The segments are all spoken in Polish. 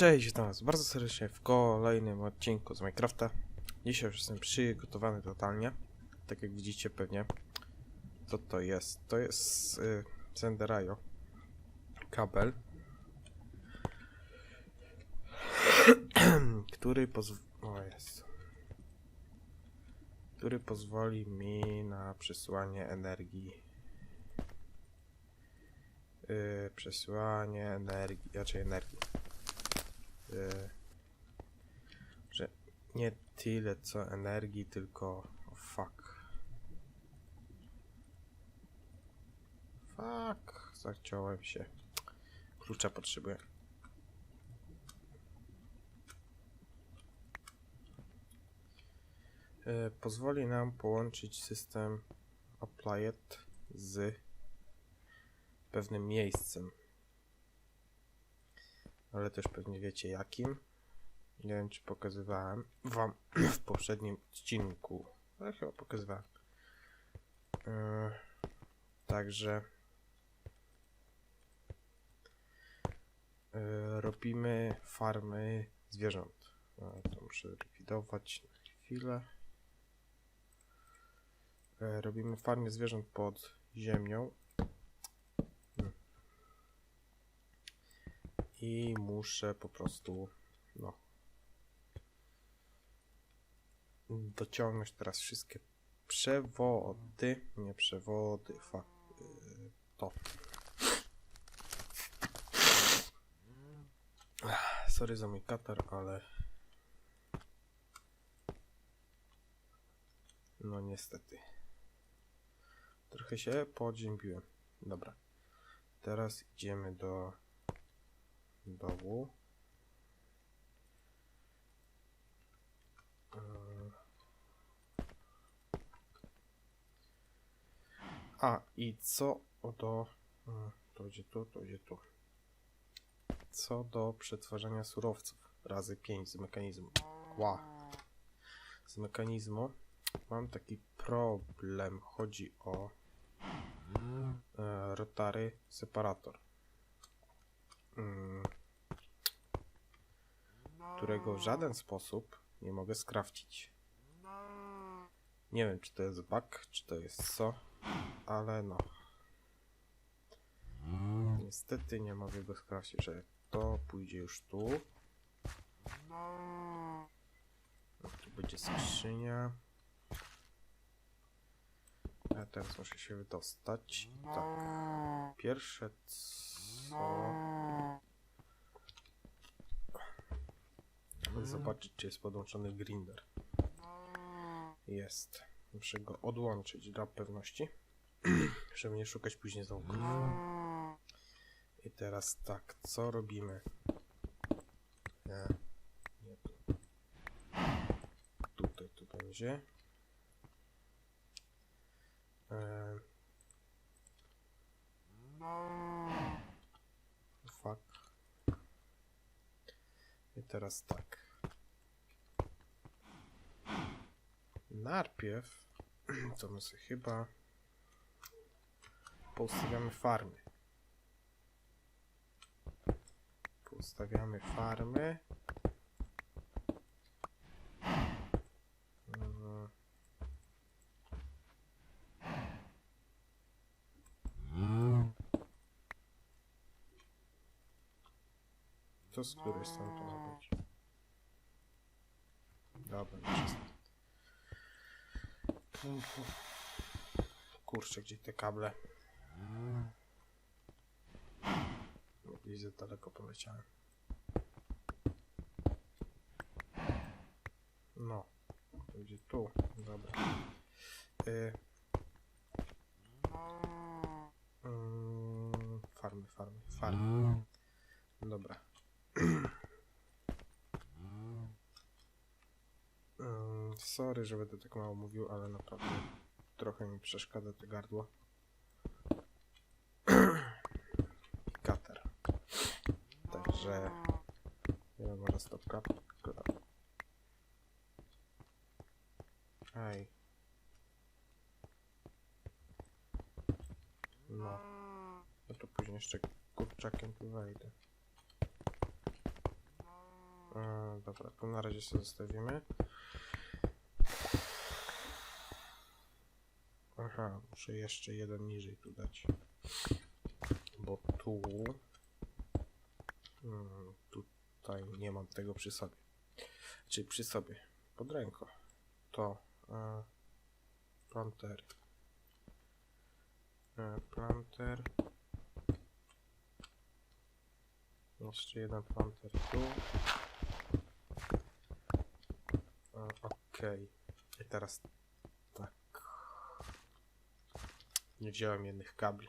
Cześć, witam was bardzo serdecznie w kolejnym odcinku z Minecrafta. Dzisiaj już jestem przygotowany totalnie. Tak jak widzicie pewnie. Co to jest? To jest y, Zenderayo. Kabel. który pozw... O jest. Który pozwoli mi na przesyłanie energii. Y, przesyłanie energii, raczej energii. Y, że nie tyle co energii, tylko oh, fuck. Fuck, zachciałem się. Klucza potrzebuję. Y, Pozwoli nam połączyć system Applied z pewnym miejscem ale też pewnie wiecie jakim. Nie wiem, czy pokazywałem wam w poprzednim odcinku, ale chyba pokazywałem. Yy, także yy, robimy farmy zwierząt. No, to muszę likwidować na chwilę. Robimy farmy zwierząt pod ziemią. I muszę po prostu no dociągnąć teraz wszystkie przewody, nie przewody, fa, y, to. Sorry za mój katar, ale no niestety trochę się podziębiłem. Dobra, teraz idziemy do dołu. A i co do. yy, To idzie tu, to idzie tu. Co do przetwarzania surowców razy 5 z mechanizmu. Ła. Z mechanizmu mam taki problem. Chodzi o e, rotary separator. Mm, którego w żaden sposób nie mogę skrawcić. Nie wiem, czy to jest bug, czy to jest co, ale no. Niestety nie mogę go skrawcić, że to pójdzie już tu. Tu będzie skrzynia. Teraz muszę się wydostać. Tak. Pierwsze co... Zobaczyć, czy jest podłączony grinder. Jest. Muszę go odłączyć dla pewności, żeby nie szukać później znowu. I teraz tak, co robimy? Nie, nie tu. Tutaj tu będzie. Eee. Fuck. I teraz tak. Najpierw to my sobie chyba poustawiamy farmy. Poustawiamy farmy. To z której strony to być? Dobra, jest. Kurczę, gdzie te kable? Gdzieś za daleko poleciałem. No, to gdzie tu? Dobra. Y... Mm, farmy, farmy, farmy. Dobra. Mm, Sorry, że będę tak mało mówił, ale naprawdę trochę mi przeszkadza to gardło. Kater. Także nie może stop cap. Ej. No. No to później jeszcze kurczakiem tu wejdę. E, dobra, to na razie sobie zostawimy. Aha, muszę jeszcze jeden niżej tu dać. Bo tu... Mm, tutaj nie mam tego przy sobie. Czyli przy sobie. Pod ręką. To... E, planter. E, planter. Jeszcze jeden planter tu. E, Okej. I teraz tak. Nie wziąłem jednych kabli.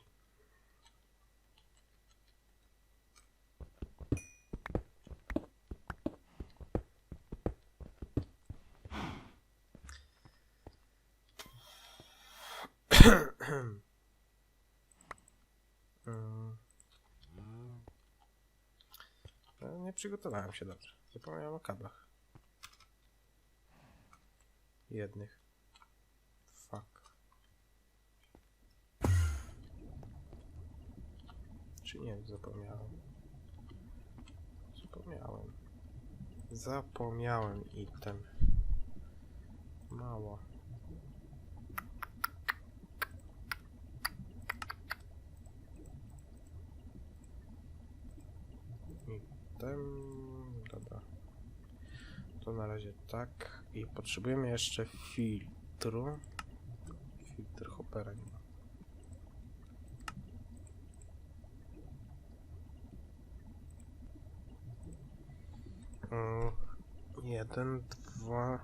Nie przygotowałem się dobrze. Zapomniałem o kablach. Jednych. Fuck. Czy nie? Zapomniałem. Zapomniałem. Zapomniałem item. Mało. Item. Dobra. To na razie tak. I potrzebujemy jeszcze filtru. Filtr hoppera nie ma. Mm, Jeden, dwa.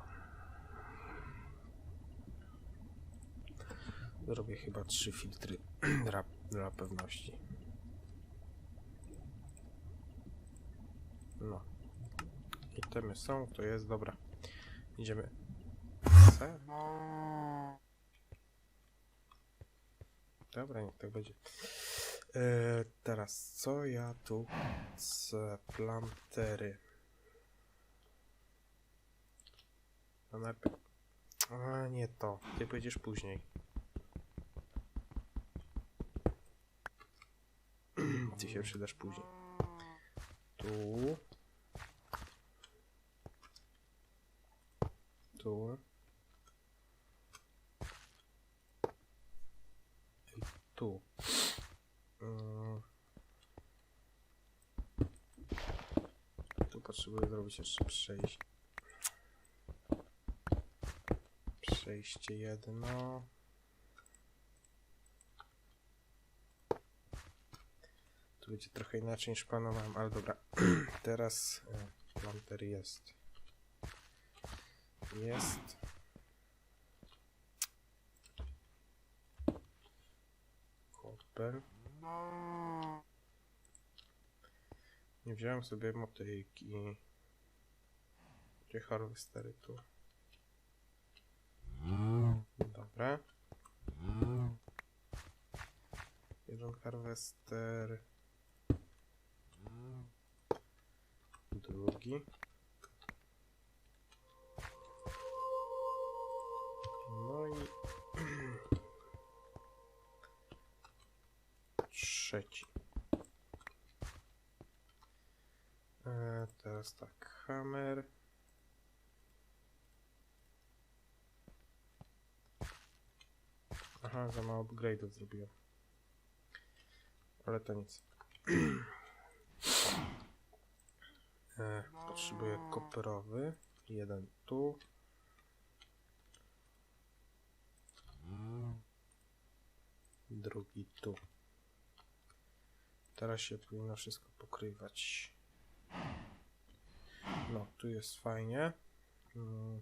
Zrobię chyba trzy filtry dla, dla pewności. No. Itemy są, to jest dobra. Idziemy. C. Dobra, niech tak będzie. E, teraz, co ja tu chcę? Plantery. No najpierw... A, nie to. Ty będziesz później. Ty się przydasz później. Tu. Tu. I tu. Mm. Tu potrzebuję zrobić jeszcze przejście. Przejście jedno. Tu będzie trochę inaczej niż planowałem, ale dobra. Teraz e, planter jest. Jest. Koper. Nie wziąłem sobie motyki. Gdzie harwestery tu? Dobra. Jeden harwester. Drugi. No i trzeci. E, teraz tak, hammer. Aha, za mało upgrade'ów zrobiłem. Ale to nic. e, potrzebuję koperowy. Jeden tu. Drugi tu. Teraz się powinno wszystko pokrywać. No, tu jest fajnie. Mm.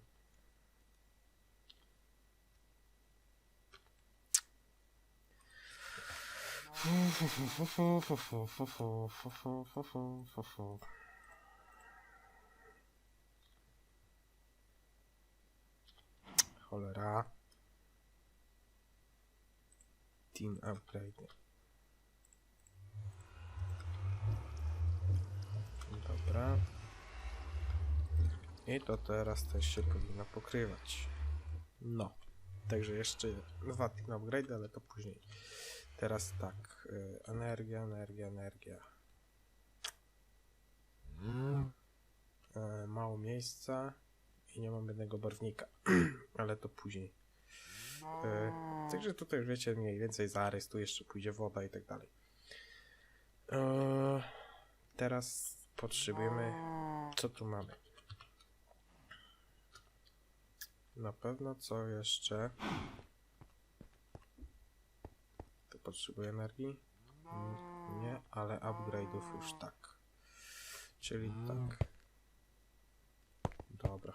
Cholera. Team upgrade. Dobra. I to teraz też się powinno pokrywać. No. Także jeszcze dwa team upgrade, ale to później. Teraz tak. y, Energia, energia, energia. e, mało miejsca i nie mam jednego barwnika, ale to później. E, także tutaj już wiecie mniej więcej zarys, tu jeszcze pójdzie woda i tak dalej. Teraz potrzebujemy, co tu mamy? Na pewno co jeszcze? Potrzebuje energii? Mm, Nie, ale upgrade'ów już tak. Czyli tak. Dobra.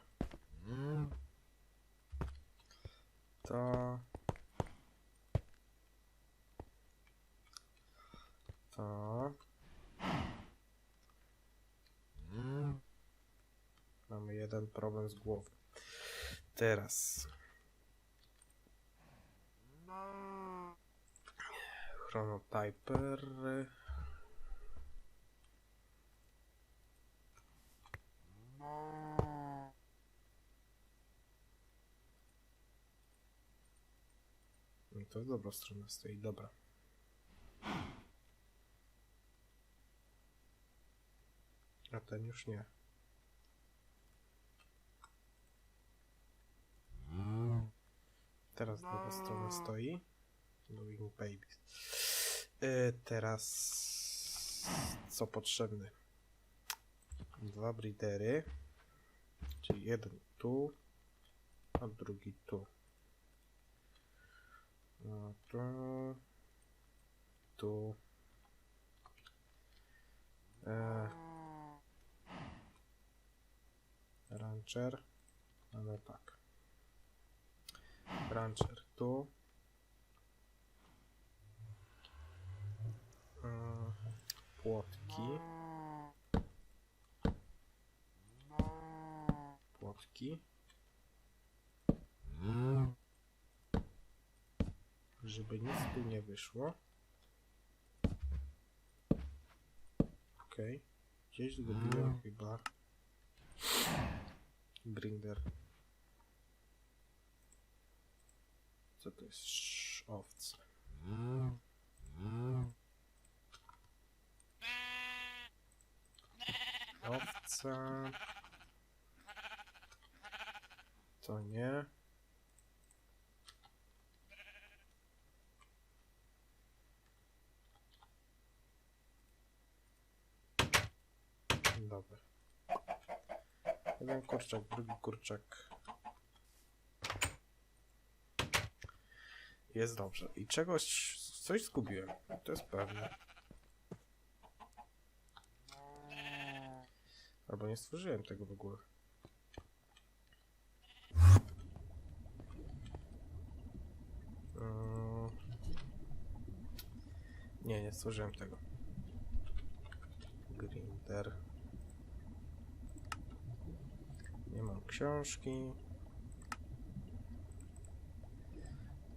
To. To. Mamy jeden problem z głowy. Teraz. Chronotyper. No to w dobrą stronę stoi, dobra. A ten już nie. Teraz druga strona stoi. Doing babies. Yy, teraz co potrzebne? Dwa breedery. Czyli jeden tu, a drugi tu. No tu, tu. E, rancher. A No tak. Rancher tu. E, płotki. Płotki. Żeby nic tu nie wyszło. Okej. Gdzieś zgubiłem chyba. Grinder. Co to jest? Owce. Owca. To nie. Dobra. Jeden kurczak, drugi kurczak. Jest dobrze. I czegoś, coś zgubiłem. To jest pewne. Albo nie stworzyłem tego w ogóle. Mm. Nie, nie stworzyłem tego. Grinder. Nie mam książki.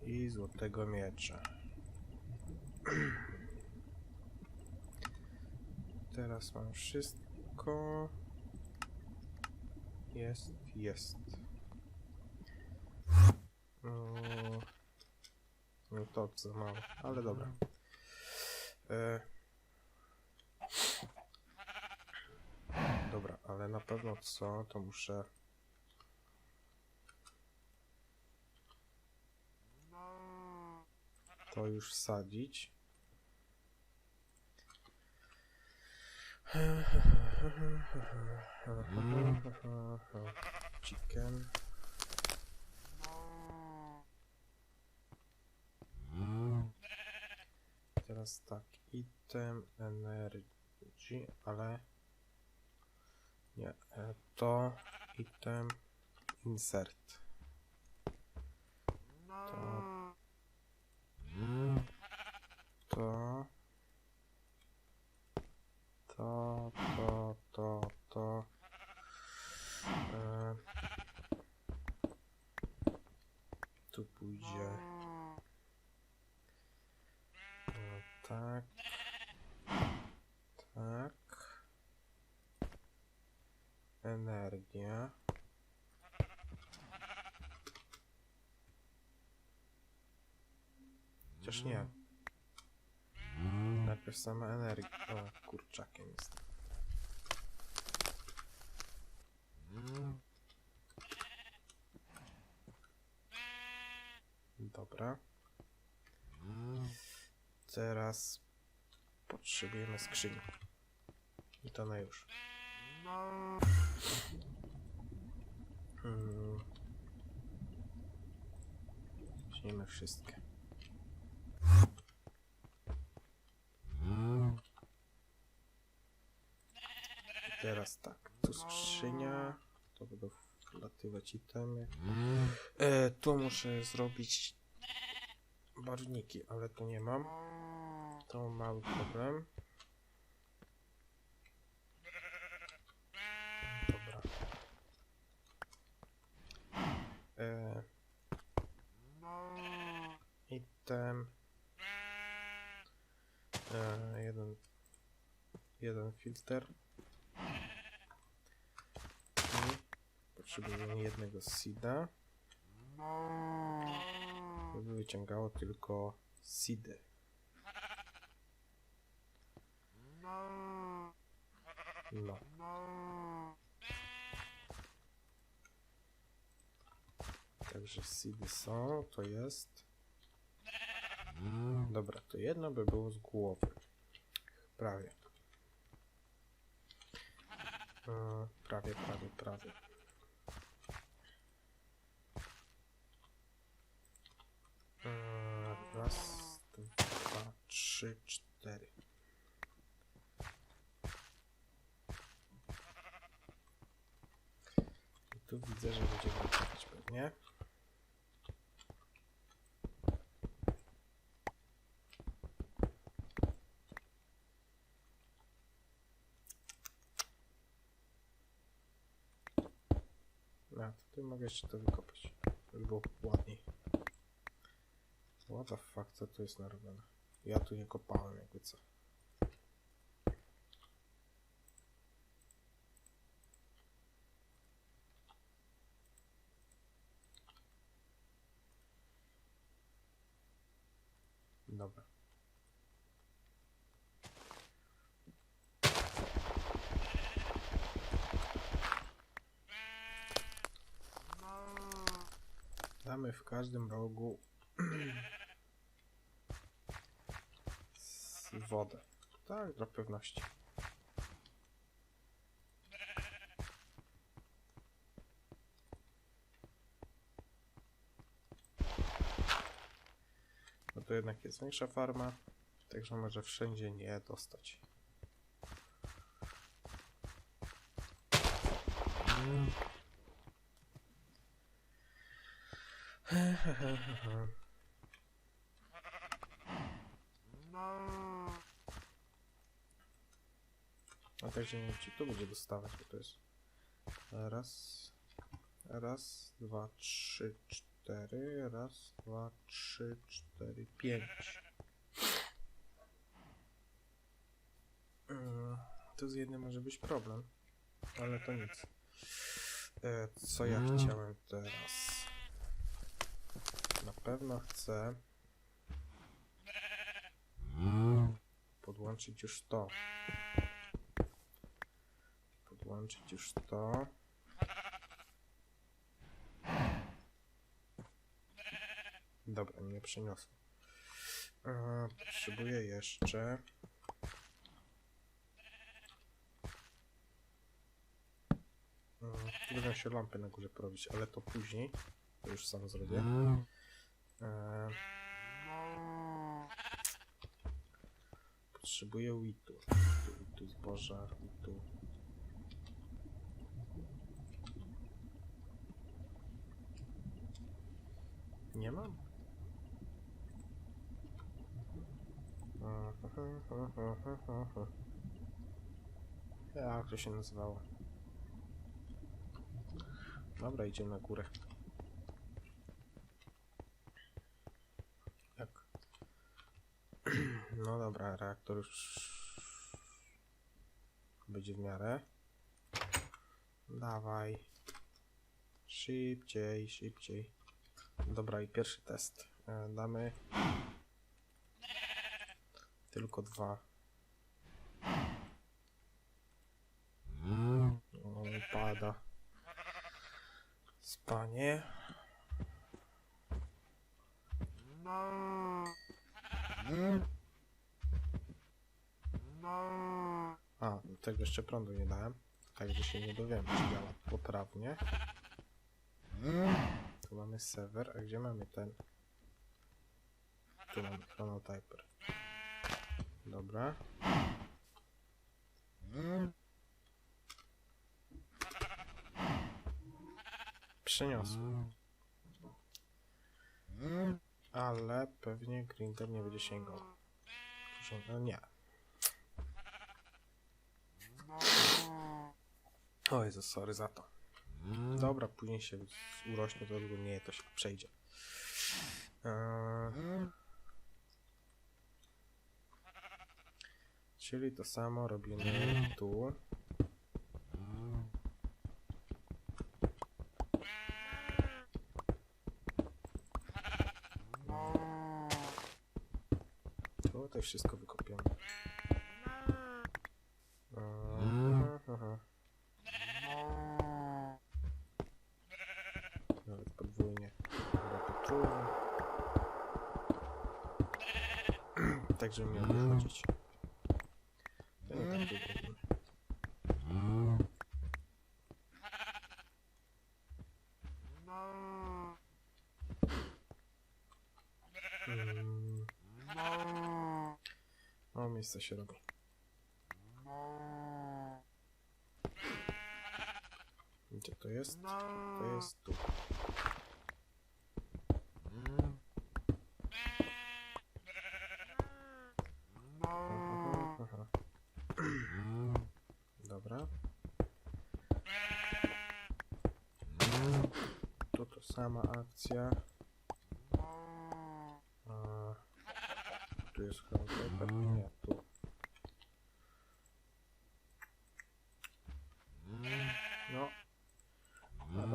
I złotego miecza. Teraz mam wszystko. Jest, jest. No to za mało, ale dobra. E... Dobra, ale na pewno co, to muszę... To już wsadzić. Chicken. Teraz tak, item energy, ale nie, e, to item insert. To, to, to, to, to, to. E, tu pójdzie. No tak. Tak. Energia. Chociaż nie. Najpierw sama energia. O, kurczakiem jest. Dobra. Teraz potrzebujemy skrzyni. I to na już. Hmm. Weźmiemy wszystkie. I teraz tak, tu skrzynia, to będą wlatywać itemy. E, tu muszę zrobić barwniki, ale tu nie mam. To mały problem. Dobra. E, item. E, jeden, jeden filtr. I potrzebujemy jednego seeda. Żeby wyciągało tylko seedy. No. Także seedy są, to jest. Dobra, to jedno by było z głowy. Prawie. E, prawie, prawie, prawie. E, Raz, dwa, trzy, cztery. I tu widzę, że będziemy czekać pewnie. A, tutaj mogę jeszcze to wykopać, żeby było ładniej. What the fuck, co tu jest narobione? Ja tu nie kopałem, jakby co. Dobra. Damy w każdym rogu wodę. Tak, dla pewności. No to jednak jest większa farma, także może wszędzie nie dostać. A także nie wiem, czy tu będzie dostawać, bo to jest raz, raz, dwa, trzy, cztery, raz, dwa, trzy, cztery, pięć. Mm, Tu z jednym może być problem, ale to nic. E, co ja chciałem teraz? Na pewno chcę podłączyć już to. Podłączyć już to. Dobra, nie przeniosło. E, potrzebuję jeszcze. Tu będą się lampy na górze porobić, ale to później. To już sam zrobię. E, potrzebuję. Witu, witu zboża, witu. Nie mam? Jak to się nazywało? Dobra, idziemy na górę. No dobra, reaktor już będzie w miarę. Dawaj. Szybciej, szybciej. Dobra, i pierwszy test. E, Damy tylko dwa. O, pada. Panie. A, do tego jeszcze prądu nie dałem. Także się nie dowiem, czy działa poprawnie. Tu mamy serwer, a gdzie mamy ten? Tu mamy chronotyper. Dobra. Przyniosłem. Ale pewnie Grinder nie będzie sięgał. No nie. O Jezu, sorry za to. Dobra, później się urośnie, to nie, to się przejdzie. Eee, czyli to samo robimy tu. Tu to wszystko wykopiemy. Tak, żeby miał wychodzić. To nie tak długo. robimy. Mm. O, miejsce się robi. Gdzie to jest? To jest tu. Aha, aha. Dobra. Tu to sama akcja. A, tu jest chronotyper. Nie, tu. No. What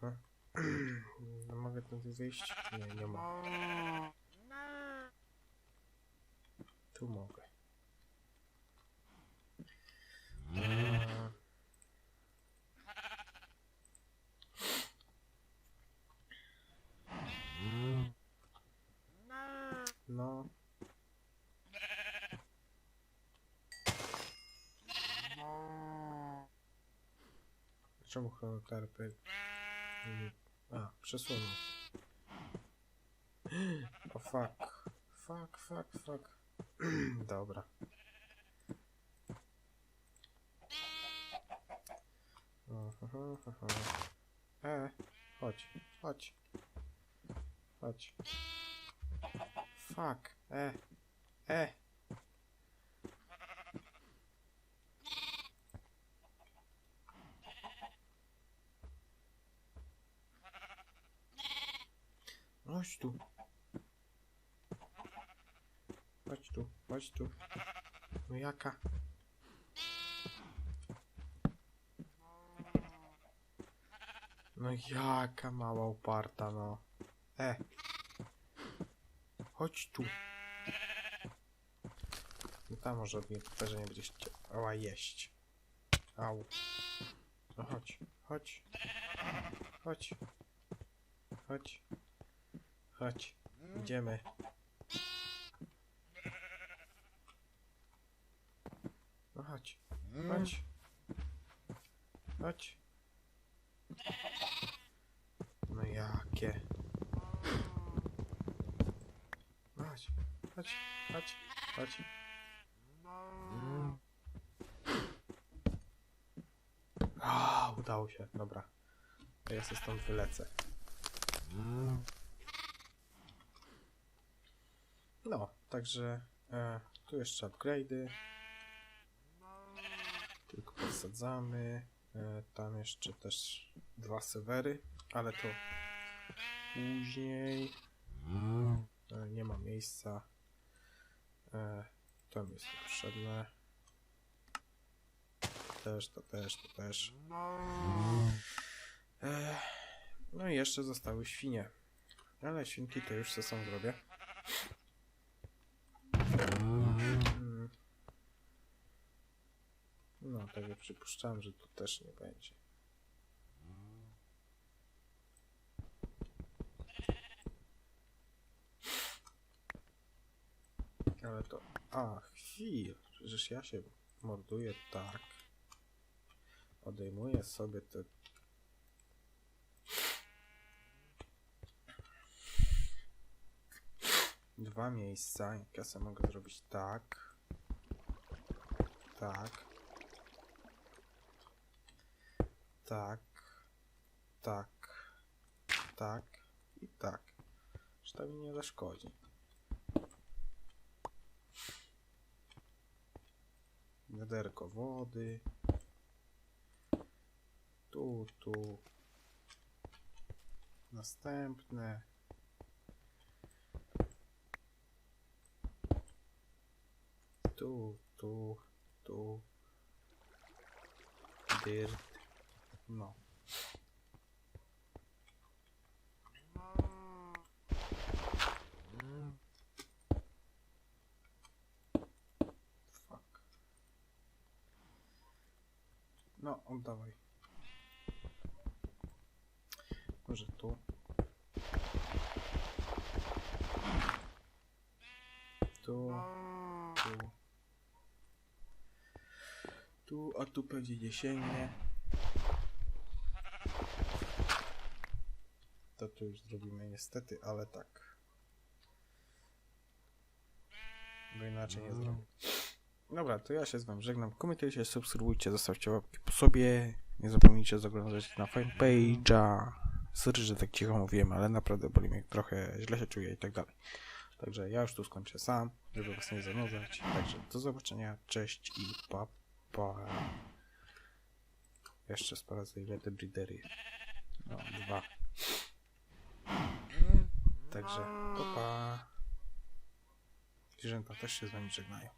fuck? No mogę tędy wyjść? Nie, nie mogę. Mogę. No. Czemu chronoterapy? A, przesunął. O fuck. Fuck, fuck, fuck. Dobra. E, chodź, chodź. Chodź. Fuck, e, e. Chodź tu. Chodź tu, chodź tu. No jaka? No jaka mała uparta, no. E. Chodź tu. No tam może od nietoperzenia będziesz chciała jeść. Au. No chodź, chodź. Chodź. Chodź. Chodź. Idziemy. Chodź. Chodź. Chodź. No jakie? Chodź. Chodź. Chodź. Chodź. A, udało się. Dobra. Ja się stąd wylecę. No, także e, tu jeszcze upgrade'y. Tylko posadzamy. E, tam jeszcze też dwa sewery, ale to później. E, nie ma miejsca. E, to mi jest potrzebne. Też, to też, to też. No i jeszcze zostały świnie. Ale świnki to już se sam zrobię. Mm. No, tak jak przypuszczałem, że tu też nie będzie. Ale to... A, chwil. Przecież ja się morduję tak. Odejmuję sobie te... Dwa miejsca. Jak ja sobie mogę zrobić tak. Tak. Tak. Tak. Tak. I tak. Czy to mi nie zaszkodzi. Wiaderko wody. Tu, tu. Następne. Tu, tu, tu. No. Fuck. No, oddawaj. Może tu. Tu. Tu. Tu, a tu pewnie nie sięgnie. To już zrobimy niestety, ale tak. Bo inaczej nie zrobię. Dobra, to ja się z wami żegnam. Komentujcie, subskrybujcie, zostawcie łapki po sobie. Nie zapomnijcie zaglądać na fanpage'a. Sorry, że tak cicho mówiłem, ale naprawdę boli mnie trochę, źle się czuję i tak dalej. Także ja już tu skończę sam, żeby was nie zanudzać. Także do zobaczenia, cześć i pa pa. Jeszcze sprawdzę ile te breedery. No, dwa. Także pa pa. Zwierzęta też się z wami żegnają.